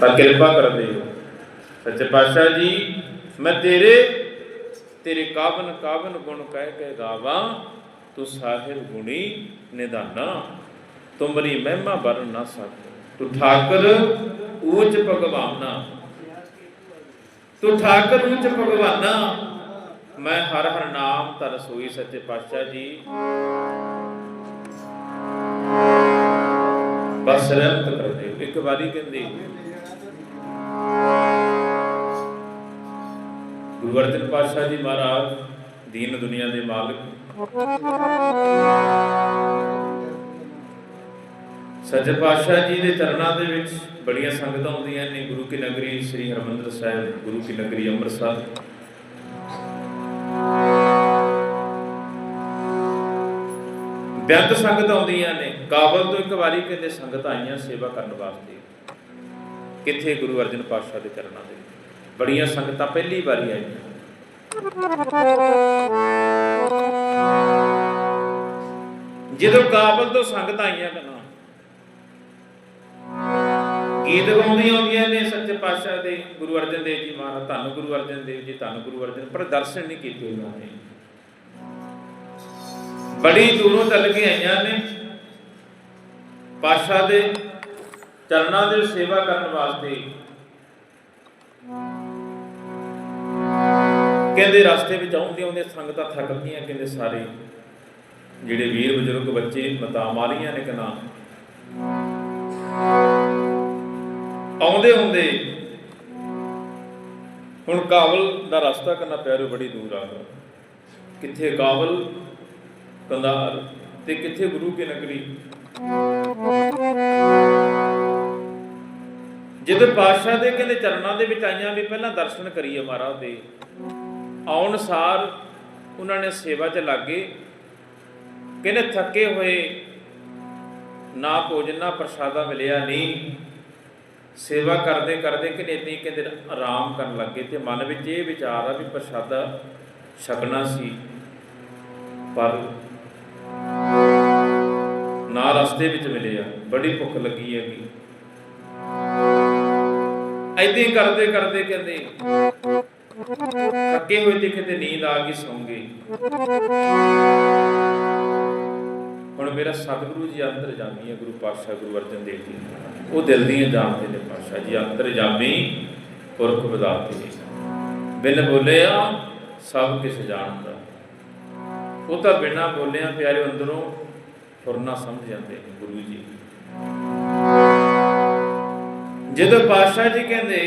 ਤਾਂ ਕਿਰਪਾ ਕਰਦੇ ਹੋ। ਸੱਚੇ ਪਾਤਸ਼ਾਹ ਜੀ, ਮੈਂ ਤੇਰੇ ਤੇਰੇ ਕਾਵਨ ਕਾਵਨ ਗੁਣ ਕਹਿ ਕੇ ਗਾਵਾਂ, ਤੂੰ ਸਾਹਿਬ ਗੁਣੀ ਨਿਦਾਨਾ ਤੁਮਰੀ ਮਹਿਮਾ ਵਰਨ ਨਾ ਸਕ। ਤੂੰ ਠਾਕਰ ਊਚ ਭਗਵਾਨਾ। ਤੂੰ ਠਾਕਰ ਊਚ ਭਗਵਾਨਾ। ਮੈਂ ਹਰ ਹਰ ਨਾਮ ਤਰ ਸੋਈ ਸੱਚੇ ਪਾਤਸ਼ਾਹ ਜੀ। ਬਸ ਰਹਿਮਤ ਕਰਦੇ ਇੱਕ ਵਾਰੀ ਕਹਿੰਦੇ ਗੁਰੂ ਅਰਜਨ ਪਾਤਸ਼ਾਹ ਜੀ ਮਹਾਰਾਜ, ਦੀਨ ਦੁਨੀਆ ਦੇ ਮਾਲਕ। ਸੱਚੇ ਪਾਤਸ਼ਾਹ ਜੀ ਦੇ ਚਰਨਾਂ ਦੇ ਵਿੱਚ ਬੜੀਆਂ ਸੰਗਤਾਂ ਆਉਂਦੀਆਂ ਨੇ, ਗੁਰੂ ਕੀ ਨਗਰੀ ਸ੍ਰੀ ਹਰਮੰਦਰ ਸਾਹਿਬ, ਗੁਰੂ ਕੀ ਨਗਰੀ ਅੰਮ੍ਰਿਤਸਰ। ਬੇਅੰਤ ਸੰਗਤ ਆਉਂਦੀਆਂ ਨੇ, ਕਾਬਲ ਤੋਂ ਇੱਕ ਵਾਰੀ ਕਹਿੰਦੇ ਸੰਗਤ ਆਈਆਂ ਸੇਵਾ ਕਰਨ ਵਾਸਤੇ। ਕਿੱਥੇ ਗੁਰੂ ਅਰਜਨ ਪਾਤਸ਼ਾਹ ਦੇ ਚਰਨਾਂ ਦੇ ਬੜੀਆਂ ਸੰਗਤਾਂ ਪਹਿਲੀ ਵਾਰੀ ਆਈਆਂ। ਜਦੋਂ ਕਾਬਲ ਤੋਂ ਸੰਗਤ ਆਈਆਂ ਕਨਾ ਗੀਤ ਗਾਉਂਦੀਆਂ ਆਉਂਦੀਆਂ ਨੇ ਸੱਚੇ ਪਾਤਸ਼ਾਹ ਦੇ, ਗੁਰੂ ਅਰਜਨ ਦੇਵ ਜੀ ਮਹਾਰਾਜ, ਧੰਨ ਗੁਰੂ ਅਰਜਨ ਦੇਵ ਜੀ, ਧੰਨ ਗੁਰੂ ਅਰਜਨ, ਪਰ ਦਰਸ਼ਨ ਨਹੀਂ ਕੀਤੇ ਉਹਨਾਂ ਨੇ। ਬੜੀ ਦੂਰੋਂ ਚੱਲ ਕੇ ਆਈਆਂ ਨੇ। ਪਾਤਸ਼ਾਹ ਦੇ ਚਰਨਾਂ ਦੀ ਸੇਵਾ ਕਰਨ ਵਾਸਤੇ। ਕਹਿੰਦੇ ਰਸਤੇ ਵਿੱਚ ਆਉਂਦੇ ਆਉਂਦੇ ਸੰਗਤਾਂ ਥੱਕ ਗਈਆਂ ਕਹਿੰਦੇ ਸਾਰੇ। ਜਿਹੜੇ ਵੀਰ ਬਜ਼ੁਰਗ ਬੱਚੇ, ਮਤਾ ਮਾਰੀਆਂ ਨੇ ਕਨਾ। ਆਉਂਦੇ ਹੁੰਦੇ ਹੁਣ ਕਾਬਲ ਦਾ ਰਸਤਾ ਕਰਨਾ ਪਿਆਰੋ ਬੜੀ ਦੂਰ ਆ ਕਿੱਥੇ ਕਾਬਲ ਕੰਧਾਰ ਤੇ ਕਿੱਥੇ ਗੁਰੂ ਕੀ ਨਗਰੀ? ਜਦੋਂ ਪਾਤਸ਼ਾਹ ਦੇ ਕਹਿੰਦੇ ਚਰਨਾਂ ਦੇ ਵਿੱਚ ਆਈਆਂ ਵੀ ਪਹਿਲਾਂ ਦਰਸ਼ਨ ਕਰੀਏ ਮਹਾਰਾਜ ਦੇ। ਆਉਣ ਸਾਰ ਉਹਨਾਂ ਨੇ ਸੇਵਾ 'ਚ ਲੱਗੇ ਕਹਿੰਦੇ ਥੱਕੇ ਹੋਏ, ਨਾ ਭੋਜਨ, ਨਾ ਪ੍ਰਸ਼ਾਦਾ ਮਿਲਿਆ ਨਹੀਂ। ਸੇਵਾ ਕਰਦੇ ਕਰਦੇ ਕਿ ਨਹੀਂ ਕਹਿੰਦੇ ਆਰਾਮ ਕਰਨ ਲੱਗੇ ਤੇ ਮਨ ਵਿੱਚ ਇਹ ਵਿਚਾਰ ਆ ਵੀ ਪ੍ਰਸ਼ਾਦਾ ਛਕਣਾ ਸੀ। ਪਰ ਨਾ ਰਸਤੇ ਵਿੱਚ ਮਿਲਿਆ ਬੜੀ ਭੁੱਖ ਲੱਗੀ ਹੈਗੀ। ਐਦਾਂ ਹੀ ਕਰਦੇ ਕਰਦੇ ਕਹਿੰਦੇ ਥੱਕੇ ਹੋਏ ਤੇ ਕਿਤੇ ਨੀਂਦ ਆ ਗਈ ਸੌਂ ਹੁਣ ਮੇਰਾ ਸਤਿਗੁਰੂ ਜੀ ਅੰਦਰ ਜਾਮੀ ਹੈ ਗੁਰੂ ਪਾਤਸ਼ਾਹ ਗੁਰੂ ਅਰਜਨ ਦੇਵ ਜੀ। ਉਹ ਦਿਲ ਦੀਆਂ ਜਾਣਦੇ ਨੇ ਪਾਤਸ਼ਾਹ ਜੀ, ਅੰਦਰ ਜਾਮੀ, ਪੁਰਖ ਵਿਦਾਤੇ ਨੇ। ਬਿਨ ਬੋਲਿਆ ਸਭ ਕਿਸ ਜਾਣਦਾ। ਉਹ ਤਾਂ ਬਿਨਾਂ ਬੋਲਿਆ ਪਿਆਰੇ ਅੰਦਰੋਂ ਫੁਰਨਾ ਸਮਝ ਜਾਂਦੇ ਨੇ ਗੁਰੂ ਜੀ। ਜਦੋਂ ਪਾਤਸ਼ਾਹ ਜੀ ਕਹਿੰਦੇ,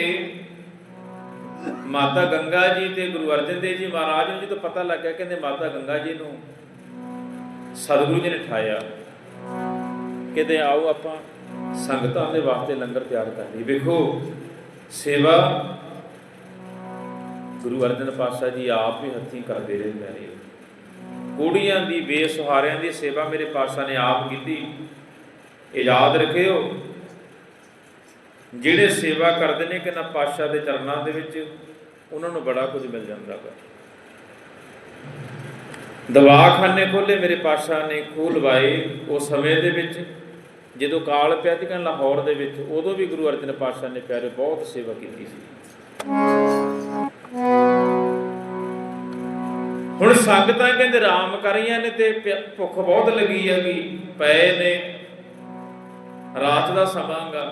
ਮਾਤਾ ਗੰਗਾ ਜੀ ਤੇ ਗੁਰੂ ਅਰਜਨ ਦੇਵ ਜੀ ਮਹਾਰਾਜ ਨੂੰ ਜਦੋਂ ਪਤਾ ਲੱਗਿਆ, ਕਹਿੰਦੇ ਮਾਤਾ ਗੰਗਾ ਜੀ ਨੂੰ ਸਤਿਗੁਰੂ ਜੀ ਨੇ ਠਾਇਆ, ਕਹਿੰਦੇ ਆਓ ਆਪਾਂ ਸੰਗਤਾਂ ਦੇ ਵਾਸਤੇ ਲੰਗਰ ਤਿਆਰ ਕਰ ਲਈ ਵੇਖੋ, ਸੇਵਾ ਗੁਰੂ ਅਰਜਨ ਪਾਤਸ਼ਾਹ ਜੀ ਆਪ ਹੀ ਹੱਥੀਂ ਕਰਦੇ ਰਹੇ ਮੇਰੇ। ਕੁੜੀਆਂ ਦੀ ਬੇਸਹਾਰਿਆਂ ਦੀ ਸੇਵਾ ਮੇਰੇ ਪਾਤਸ਼ਾਹ ਨੇ ਆਪ ਕੀਤੀ। ਇਹ ਯਾਦ ਰੱਖਿਓ ਜਿਹੜੇ ਸੇਵਾ ਕਰਦੇ ਨੇ ਕਿ ਨਾ ਪਾਤਸ਼ਾਹ ਦੇ ਚਰਨਾਂ ਦੇ ਵਿੱਚ, ਉਹਨਾਂ ਨੂੰ ਬੜਾ ਕੁਝ ਮਿਲ ਜਾਂਦਾ ਹੈ ਦਵਾਖਾਨੇ ਖੋਲੇ ਮੇਰੇ ਪਾਤਸ਼ਾਹ ਨੇ ਖੂਹ ਲਵਾਏ ਉਸ ਸਮੇਂ ਦੇ ਵਿੱਚ, ਜਦੋਂ ਕਾਲ ਪਿਆ ਸੀ ਕਹਿੰਦਾ ਲਾਹੌਰ ਦੇ ਵਿੱਚ, ਉਦੋਂ ਵੀ ਗੁਰੂ ਅਰਜਨ ਪਾਤਸ਼ਾਹ ਨੇ ਪਿਆਰੇ ਬਹੁਤ ਸੇਵਾ ਕੀਤੀ ਸੀ। ਹੁਣ ਸੰਗਤਾਂ ਕਹਿੰਦੇ ਆਰਾਮ ਕਰੀਆਂ ਨੇ ਤੇ ਭੁੱਖ ਬਹੁਤ ਲੱਗੀ ਹੈਗੀ, ਪਏ ਨੇ। ਰਾਤ ਦਾ ਸਮਾਂਗਾ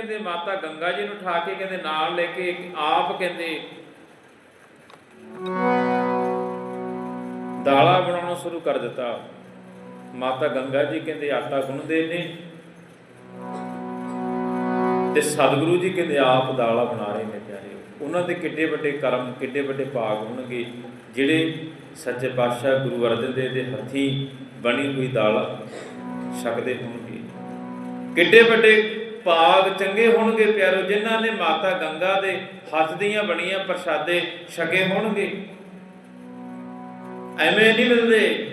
ਕਹਿੰਦੇ ਮਾਤਾ ਗੰਗਾ ਜੀ ਨੂੰ ਠਾ ਕੇ ਕਹਿੰਦੇ ਨਾਲ ਲੈ ਕੇ ਆਪ ਕਹਿੰਦੇ ਦਾਲਾ ਬਣਾਉਣਾ ਸ਼ੁਰੂ ਕਰ ਦਿੱਤਾ। ਮਾਤਾ ਗੰਗਾ ਜੀ ਕਹਿੰਦੇ ਆਟਾ ਗੁੰਨਦੇ ਨੇ ਤੇ ਸਤਿਗੁਰੂ ਜੀ ਕਹਿੰਦੇ ਆਪ ਦਾਲਾ ਬਣਾ ਰਹੇ ਨੇ ਪਿਆਰੇ। ਉਹਨਾਂ ਦੇ ਕਿੱਡੇ ਵੱਡੇ ਕਰਮ, ਕਿੱਡੇ ਵੱਡੇ ਭਾਗ ਹੋਣਗੇ, ਜਿਹੜੇ ਸੱਚੇ ਪਾਤਸ਼ਾਹ ਗੁਰੂ ਅਰਜਨ ਦੇਵ ਦੇ ਹੱਥੀ ਬਣੀ ਹੋਈ ਦਾਲ ਛਕਦੇ ਹੋਣਗੇ। ਕਿੱਡੇ ਵੱਡੇ ਭਾਗ ਚੰਗੇ ਹੋਣਗੇ ਪਿਆਰੋ, ਜਿਨ੍ਹਾਂ ਨੇ ਮਾਤਾ ਗੰਗਾ ਦੇ ਹੱਥ ਦੀਆਂ ਬਣੀਆਂ ਪ੍ਰਸ਼ਾਦੇ ਛਕੇ ਹੋਣਗੇ। ਐਵੇਂ ਨਹੀਂ ਮਿਲਦੇ।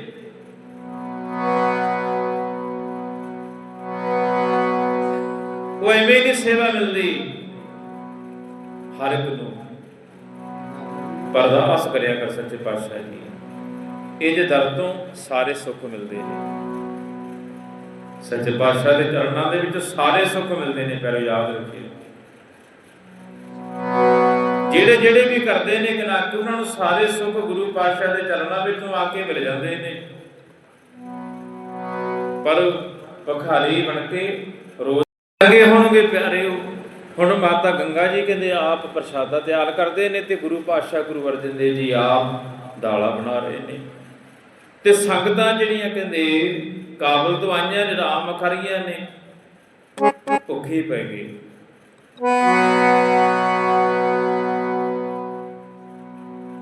ਉਹ ਐਵੇਂ ਨਹੀਂ ਸੇਵਾ ਮਿਲਦੀ। ਹਰ ਇੱਕ ਨੂੰ ਪਰ ਕਰਿਆ ਕਰ ਸੱਚੇ ਪਾਤਸ਼ਾਹ ਜੀ। ਇਹ ਜੇ ਦਰ ਤੋਂ ਸਾਰੇ ਸੁੱਖ ਮਿਲਦੇ ਨੇ। ਸੱਚੇ ਪਾਤਸ਼ਾਹ ਦੇ ਚਰਨਾਂ ਦੇ ਵਿੱਚ ਸਾਰੇ ਸੁੱਖ ਮਿਲਦੇ ਨੇ, ਪਰ ਯਾਦ ਰੱਖਿਓ। ਜਿਹੜੇ ਜਿਹੜੇ ਵੀ ਕਰਦੇ ਨੇ ਗਨਾਕ ਉਹਨਾਂ ਨੂੰ ਸਾਰੇ ਸੁੱਖ ਗੁਰੂ ਪਾਤਸ਼ਾਹ ਦੇ ਚਰਨਾਂ ਵਿੱਚੋਂ ਆ ਕੇ ਮਿਲ ਜਾਂਦੇ ਨੇ। ਪਰ ਭਖਾਰੀ ਬਣ ਕੇ ਰੋਜ਼ ਲੱਗੇ ਹੋਣਗੇ ਪਿਆਰਿਓ ਹੁਣ ਮਾਤਾ ਗੰਗਾ ਜੀ ਕਹਿੰਦੇ, ਆਪ ਪ੍ਰਸ਼ਾਦਾ ਤਿਆਰ ਕਰਦੇ ਨੇ ਤੇ ਗੁਰੂ ਪਾਤਸ਼ਾਹ ਗੁਰੂ ਅਰਜਨ ਦੇਵ ਜੀ ਆਪ ਦਾਲਾ ਬਣਾ ਰਹੇ ਨੇ। ਤੇ ਸੰਗਤਾਂ ਜਿਹੜੀਆਂ ਕਹਿੰਦੇ ਕਾਬਲ ਤੋਂ ਨੇ ਰਾਮ ਖਰੀਆਂ ਨੇ, ਭੁੱਖੇ ਪੈ ਗਏ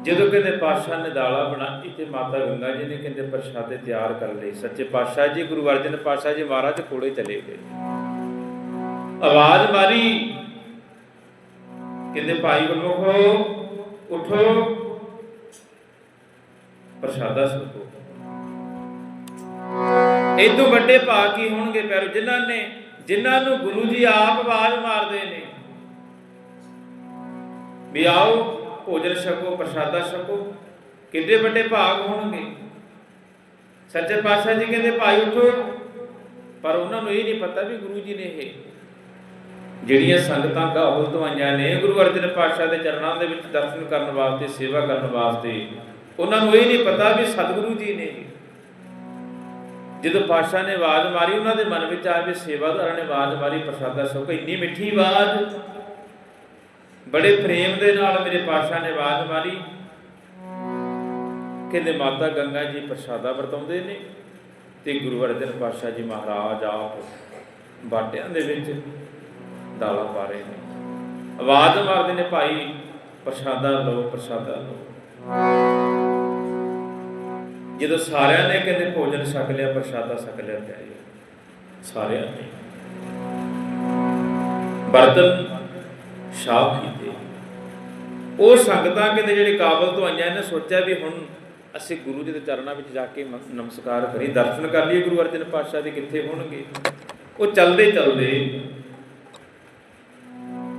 ਜਦੋਂ ਕਹਿੰਦੇ ਪਾਤਸ਼ਾਹ ਨੇ ਦਾਲਾ ਬਣਾਈ ਤੇ ਮਾਤਾ ਗੰਗਾ ਜੀ ਨੇ ਕਹਿੰਦੇ ਪ੍ਰਸ਼ਾਦੇ ਤਿਆਰ ਕਰ ਲਏ। ਸੱਚੇ ਪਾਤਸ਼ਾਹ ਜੀ, ਗੁਰੂ ਅਰਜਨ ਪਾਤਸ਼ਾਹ ਜੀ ਮਹਾਰਾਜ ਕੋਲੇ ਚਲੇ ਗਏ। ਆਵਾਜ਼ ਮਾਰੀ। ਕਹਿੰਦੇ ਭਾਈ ਗੁਰਮੁਖੋ ਉਠੋ। ਪ੍ਰਸ਼ਾਦਾ ਛਕੋ ਇਦੋਂ ਵੱਡੇ ਭਾਗ ਕੀ ਹੋਣਗੇ ਪਿਆਰੋ? ਜਿਨ੍ਹਾਂ ਨੇ ਜਿਨ੍ਹਾਂ ਨੂੰ ਗੁਰੂ ਜੀ ਆਪ ਆਵਾਜ਼ ਮਾਰਦੇ ਨੇ। ਵੀ ਆਓ, ਭੋਜਨ ਛਕੋ, ਪ੍ਰਸ਼ਾਦਾ ਛਕੋ। ਕਿੰਨੇ ਵੱਡੇ ਭਾਗ ਹੋਣਗੇ? ਸੱਚੇ ਪਾਤਸ਼ਾਹ ਜੀ ਕਹਿੰਦੇ, ਭਾਈ ਉਠੋ। ਪਰ ਉਹਨਾਂ ਨੂੰ ਇਹ ਨਹੀਂ ਪਤਾ ਵੀ ਗੁਰੂ ਜੀ ਨੇ ਇਹ ਜਿਹੜੀਆਂ ਸੰਗਤਾਂ ਗਾਹਲ ਤੋਂ ਆਈਆਂ ਨੇ, ਗੁਰੂ ਅਰਜਨ ਪਾਤਸ਼ਾਹ ਦੇ ਚਰਨਾਂ ਦੇ ਵਿੱਚ ਦਰਸ਼ਨ ਕਰਨ ਵਾਸਤੇ, ਸੇਵਾ ਕਰਨ ਵਾਸਤੇ, ਉਹਨਾਂ ਨੂੰ ਇਹ ਨਹੀਂ ਪਤਾ ਵੀ ਸਤਿਗੁਰੂ ਜੀ ਨੇ ਇਹ। ਜਦੋਂ ਪਾਤਸ਼ਾਹ ਨੇ ਆਵਾਜ਼ ਮਾਰੀ, ਉਹਨਾਂ ਦੇ ਮਨ ਵਿੱਚ ਆਇਆ ਵੀ ਸੇਵਾਦਾਰਾਂ ਨੇ ਆਵਾਜ਼ ਮਾਰੀ, ਪ੍ਰਸ਼ਾਦਾ ਛਕੋ ਇੰਨੀ ਮਿੱਠੀ ਆਵਾਜ਼। ਬੜੇ ਪ੍ਰੇਮ ਦੇ ਨਾਲ ਮੇਰੇ ਪਾਤਸ਼ਾਹ ਨੇ ਆਵਾਜ਼ ਮਾਰੀ। ਕਹਿੰਦੇ, ਮਾਤਾ ਗੰਗਾ ਜੀ ਪ੍ਰਸ਼ਾਦਾ ਵਰਤਾਉਂਦੇ ਨੇ ਤੇ ਗੁਰੂ ਅਰਜਨ ਪਾਤਸ਼ਾਹ ਜੀ ਮਹਾਰਾਜ ਆਪ ਬਾਟਿਆਂ ਦੇ ਵਿੱਚ ਦਾਲਾਂ ਪਾ ਰਹੇ ਨੇ। ਆਵਾਜ਼ ਮਾਰਦੇ ਨੇ, ਭਾਈ, ਪ੍ਰਸ਼ਾਦਾ ਲਓ ਪ੍ਰਸ਼ਾਦਾ ਲਓ। ਜਦੋਂ ਸਾਰਿਆਂ ਨੇ ਕਹਿੰਦੇ ਭੋਜਨ ਛਕ ਲਿਆ, ਪ੍ਰਸ਼ਾਦਾ ਛਕ ਲਿਆ ਪਿਆਰੀ ਸਾਰਿਆਂ ਨੇ। ਬਰਤਨ ਸਾਫ਼ ਕੀਤੇ। ਉਹ ਸੰਗਤਾਂ ਕਹਿੰਦੇ ਜਿਹੜੇ ਕਾਬਲ ਤੋਂ ਆਈਆਂ ਨੇ ਸੋਚਿਆ ਵੀ ਹੁਣ ਅਸੀਂ ਗੁਰੂ ਜੀ ਦੇ ਚਰਨਾਂ ਵਿੱਚ ਜਾ ਕੇ ਨਮਸਕਾਰ ਕਰੀ ਦਰਸ਼ਨ ਕਰ ਲਈਏ ਗੁਰੂ ਅਰਜਨ ਪਾਤਸ਼ਾਹ ਦੇ ਕਿੱਥੇ ਹੋਣਗੇ। ਉਹ ਚਲਦੇ ਚਲਦੇ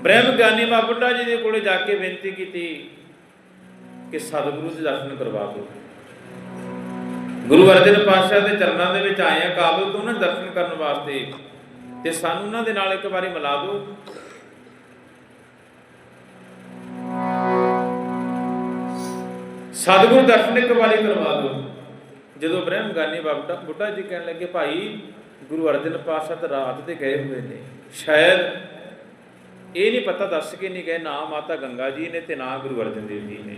ਬ੍ਰਹਮ ਗਿਆਨੀ ਬਾਬਾ ਬੁੱਢਾ ਜੀ ਦੇ ਕੋਲੇ ਜਾ ਕੇ ਬੇਨਤੀ ਕੀਤੀ ਕਿ ਸਤਿਗੁਰੂ ਦੇ ਦਰਸ਼ਨ ਕਰਵਾ ਦਿਓ। ਗੁਰੂ ਅਰਜਨ ਪਾਤਸ਼ਾਹ ਦੇ ਚਰਨਾਂ ਦੇ ਵਿੱਚ ਆਏ ਆ, ਕਾਬਲ ਤੋਂ ਉਹਨਾਂ ਦਰਸ਼ਨ ਕਰਨ ਵਾਸਤੇ। ਤੇ ਸਾਨੂੰ ਉਹਨਾਂ ਦੇ ਨਾਲ ਇੱਕ ਵਾਰੀ ਮਿਲਾ ਦਿਓ। ਸਤਿਗੁਰੂ ਦਰਸ਼ਨ ਇੱਕ ਵਾਰੀ ਕਰਵਾ ਦਿਓ। ਜਦੋਂ ਬ੍ਰਹਮ ਗਾਨੀ ਬਾਬਾ ਬੁੱਢਾ ਜੀ ਕਹਿਣ ਲੱਗੇ, ਭਾਈ, ਗੁਰੂ ਅਰਜਨ ਪਾਤਸ਼ਾਹ ਤਾਂ ਰਾਤ ਤੇ ਗਏ ਹੋਏ ਨੇ। ਸ਼ਾਇਦ ਇਹ ਨਹੀਂ ਪਤਾ ਦੱਸ ਕੇ ਨਹੀਂ ਗਏ, ਨਾ ਮਾਤਾ ਗੰਗਾ ਜੀ ਨੇ ਤੇ ਨਾ ਗੁਰੂ ਅਰਜਨ ਦੇਵ ਜੀ ਨੇ।